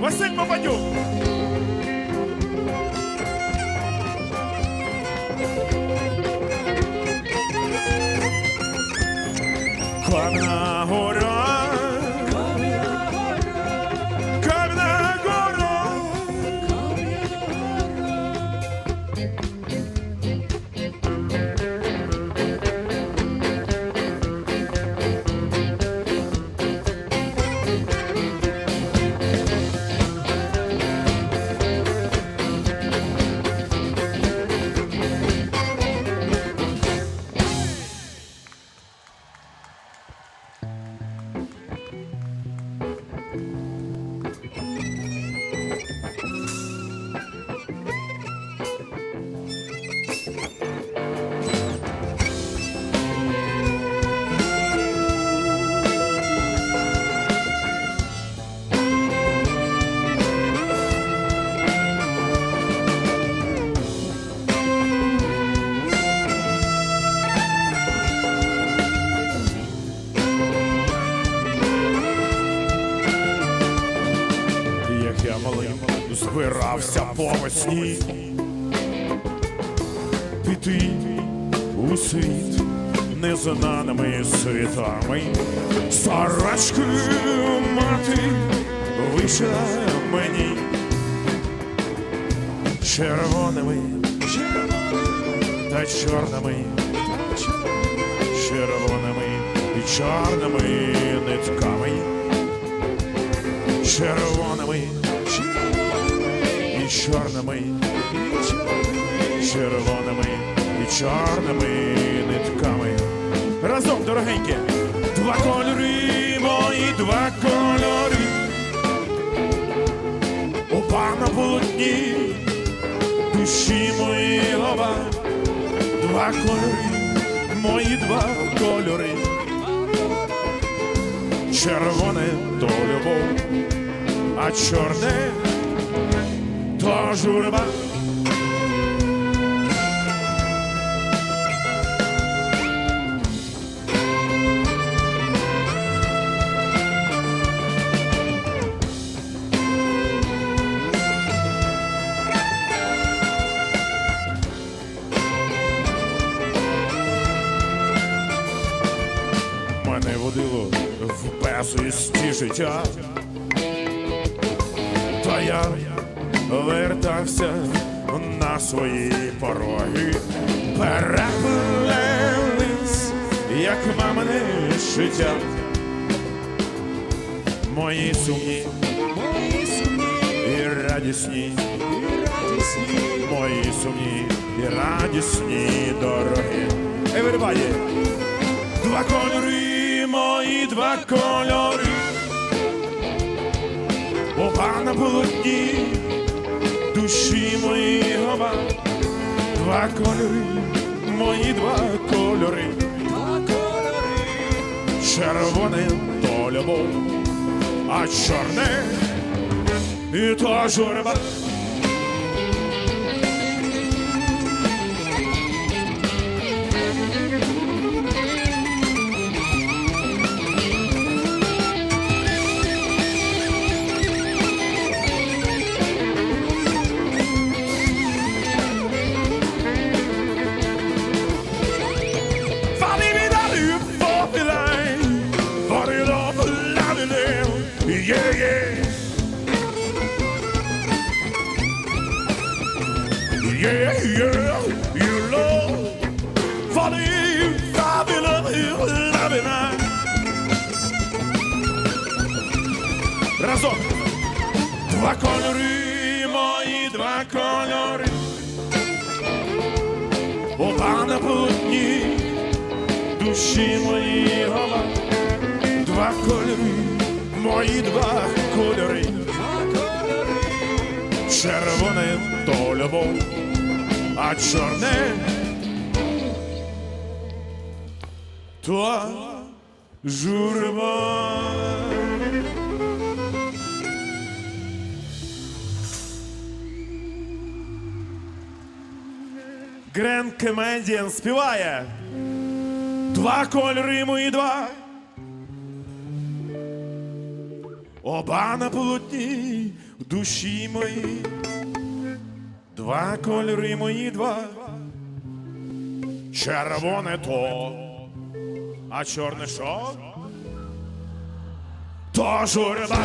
Você sëñ Baba Diop збирався по весні. Піти у світ незнаними світами. Сарачки мати вийшла мені. Червоними та чорними, червоними і чорними нитками. Червоними чорними, червоними і чорними нитками. Разом, дорогенькі, два кольори, мої два кольори. Упа на полотні, душі мої лова, два кольори, мої два кольори. Червоне то любов, а чорне то журба. Мене водило в безвісті життя. Та я вертався на свої пороги, переплелись, як мамине життя. Мої сумні мої сумні і радісні, мої сумні і радісні дороги. Everybody! Два кольори, мої два кольори. Опа на полотні, Два кольори, мої два кольори. Червоне то любов, а чорне і то журба. Два кольори, мої два кольори. Опа на полотні, душі мої гола, два кольори, мої два кольори. Червоне то любов, а чорне то журба. Грен Кемендіан співає. Два кольори мої два. Оба на полотні в душі мої, два кольори мої два, червоне то, а чорне що? То журба.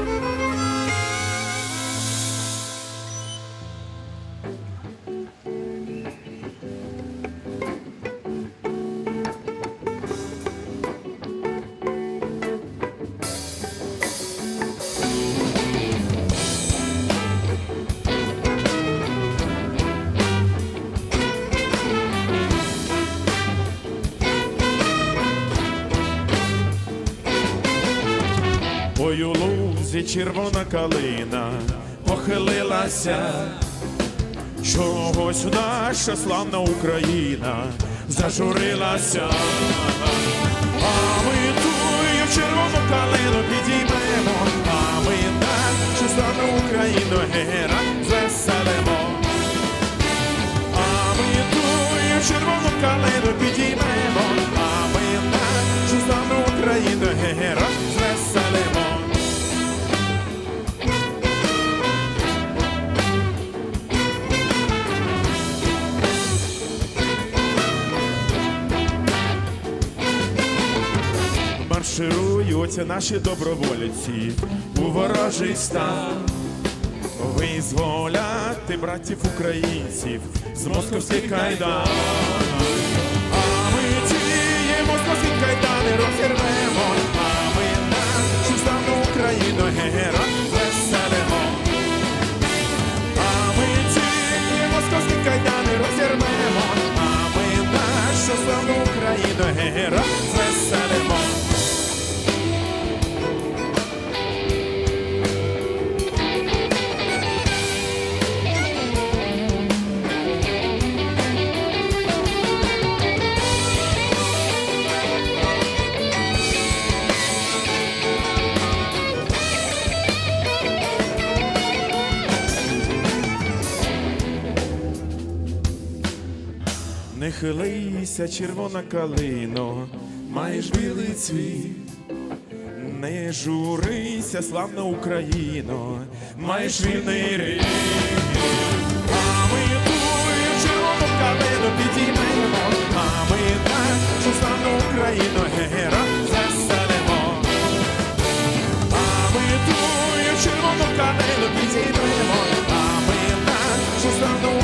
Червона калина похилилася, чогось наша славна Україна зажурилася, а ми тую червону калину підіймемо, а ми нашу славну Україну гера звеселимо. А ми тую червону калину підіймемо, Марширують наші добровольці у ворожий стан. Визволяти братів українців з московських кайдан. А ми ті московські кайдани розірвемо, а ми нашу славну Україну гера веселимо. А ми ті московські кайдани розірвемо, а ми нашу славну Україну гера Схилися, червона калино, маєш білий цвіт, не журися, славна Україно, маєш вільний рік. А ми тую червону калину підіймемо, а ми так, що славну Україну гера заселимо. А ми тую червону калину підіймемо, а ми так, що славну